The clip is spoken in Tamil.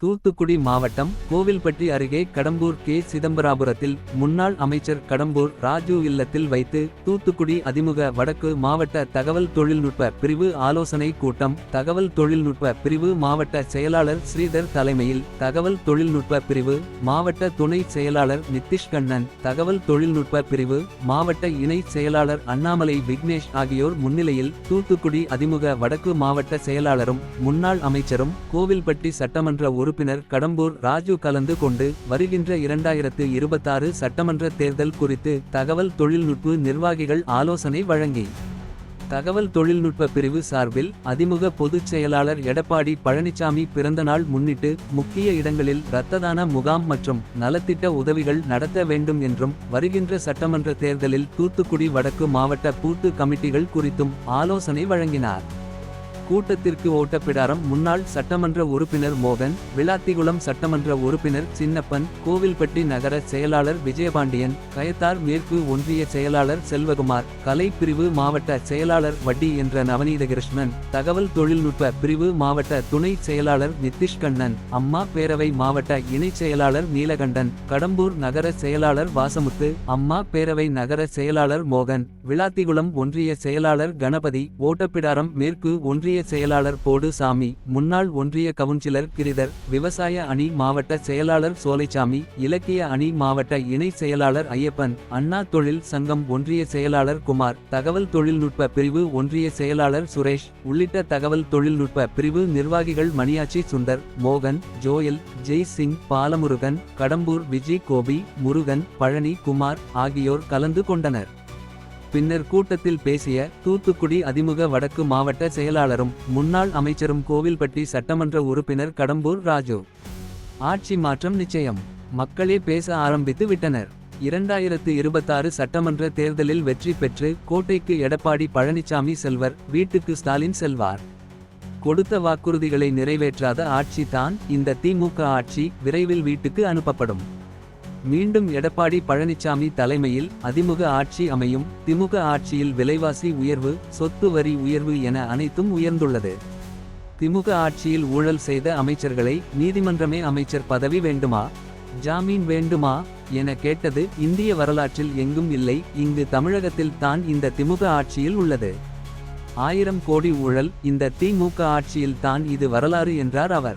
தூத்துக்குடி மாவட்டம் கோவில்பட்டி அருகே கடம்பூர் கே. சிதம்பராபுரத்தில் முன்னாள் அமைச்சர் கடம்பூர் ராஜு இல்லத்தில் வைத்து தூத்துக்குடி அதிமுக வடக்கு மாவட்ட தகவல் தொழில்நுட்ப பிரிவு ஆலோசனை கூட்டம் தகவல் தொழில்நுட்ப பிரிவு மாவட்ட செயலாளர் ஸ்ரீதர் தலைமையில் தகவல் தொழில்நுட்ப பிரிவு மாவட்ட துணை செயலாளர் நிதிஷ் கண்ணன் தகவல் தொழில்நுட்ப பிரிவு மாவட்ட இணை செயலாளர் அண்ணாமலை விக்னேஷ் ஆகியோர் முன்னிலையில் தூத்துக்குடி அதிமுக வடக்கு மாவட்ட செயலாளரும் முன்னாள் அமைச்சரும் கோவில்பட்டி சட்டமன்ற ஒரு உறுப்பினர் கடம்பூர் ராஜு கலந்து கொண்டு வருகின்ற இரண்டாயிரத்து இருபத்தாறு சட்டமன்ற தேர்தல் குறித்து தகவல் தொழில்நுட்ப நிர்வாகிகள் ஆலோசனை வழங்கி தகவல் தொழில்நுட்ப பிரிவு சார்பில் அதிமுக பொதுச் செயலாளர் எடப்பாடி பழனிசாமி பிறந்தநாள் முன்னிட்டு முக்கிய இடங்களில் இரத்ததான முகாம் மற்றும் நலத்திட்ட உதவிகள் நடத்த வேண்டும் என்றும் வருகின்ற சட்டமன்ற தேர்தலில் தூத்துக்குடி வடக்கு மாவட்ட பூத்து கமிட்டிகள் குறித்தும் ஆலோசனை வழங்கினார். கூட்டத்திற்கு ஓட்டப்பிடாரம் முன்னாள் சட்டமன்ற உறுப்பினர் மோகன் விளாத்திகுளம் சட்டமன்ற உறுப்பினர் சின்னப்பன் கோவில்பட்டி நகர செயலாளர் விஜயபாண்டியன் கயத்தார் மேற்கு ஒன்றிய செயலாளர் செல்வகுமார் கலை பிரிவு மாவட்ட செயலாளர் வட்டி என்ற நவநீதகிருஷ்ணன் தகவல் தொழில்நுட்ப பிரிவு மாவட்ட துணை செயலாளர் நிதிஷ்கண்ணன் அம்மா பேரவை மாவட்ட இணைச் செயலாளர் நீலகண்டன் கடம்பூர் நகர செயலாளர் வாசமுத்து அம்மா பேரவை நகர செயலாளர் மோகன் விளாத்திகுளம் ஒன்றிய செயலாளர் கணபதி ஓட்டப்பிடாரம் மேற்கு ஒன்றிய செயலாளர் போடு சாமி. முன்னாள் ஒன்றிய கவுன்சிலர் கிரிதர் விவசாய அணி மாவட்ட செயலாளர் சோலைச்சாமி இலக்கிய அணி மாவட்ட இணை செயலாளர் ஐயப்பன் அண்ணா தொழில் சங்கம் ஒன்றிய செயலாளர் குமார் தகவல் தொழில்நுட்ப பிரிவு ஒன்றிய செயலாளர் சுரேஷ் உள்ளிட்ட தகவல் தொழில்நுட்ப பிரிவு நிர்வாகிகள் மணியாச்சி சுந்தர் மோகன் ஜோயல் ஜெய் சிங் பாலமுருகன் கடம்பூர் விஜய் கோபி முருகன் பழனி குமார் ஆகியோர் கலந்து கொண்டனர். பின்னர் கூட்டத்தில் பேசிய தூத்துக்குடி அதிமுக வடக்கு மாவட்ட செயலாளரும் முன்னாள் அமைச்சரும் கோவில்பட்டி சட்டமன்ற உறுப்பினர் கடம்பூர் ராஜு. ஆட்சி மாற்றம் நிச்சயம். மக்களே பேச ஆரம்பித்து விட்டனர். இரண்டாயிரத்து இருபத்தாறு சட்டமன்ற தேர்தலில் வெற்றி பெற்று கோட்டைக்கு எடப்பாடி பழனிசாமி செல்வர் வீட்டுக்கு ஸ்டாலின் செல்வார். கொடுத்த வாக்குறுதிகளை நிறைவேற்றாத ஆட்சி தான் இந்த திமுக ஆட்சி விரைவில் வீட்டுக்கு அனுப்பப்படும். மீண்டும் எடப்பாடி பழனிசாமி தலைமையில் அதிமுக ஆட்சி அமையும். திமுக ஆட்சியில் விலைவாசி உயர்வு சொத்து வரி உயர்வு என அனைத்தும் உயர்ந்துள்ளது. திமுக ஆட்சியில் ஊழல் செய்த அமைச்சர்களை நீதிமன்றமே அமைச்சர் பதவி வேண்டுமா? ஜாமீன் வேண்டுமா? என கேட்டது இந்திய வரலாற்றில் எங்கும் இல்லை. இங்கு தமிழகத்தில் தான் இந்த திமுக ஆட்சியில் உள்ளது. ஆயிரம் கோடி ஊழல் இந்த திமுக ஆட்சியில் தான் இது வரலாறு என்றார் அவர்.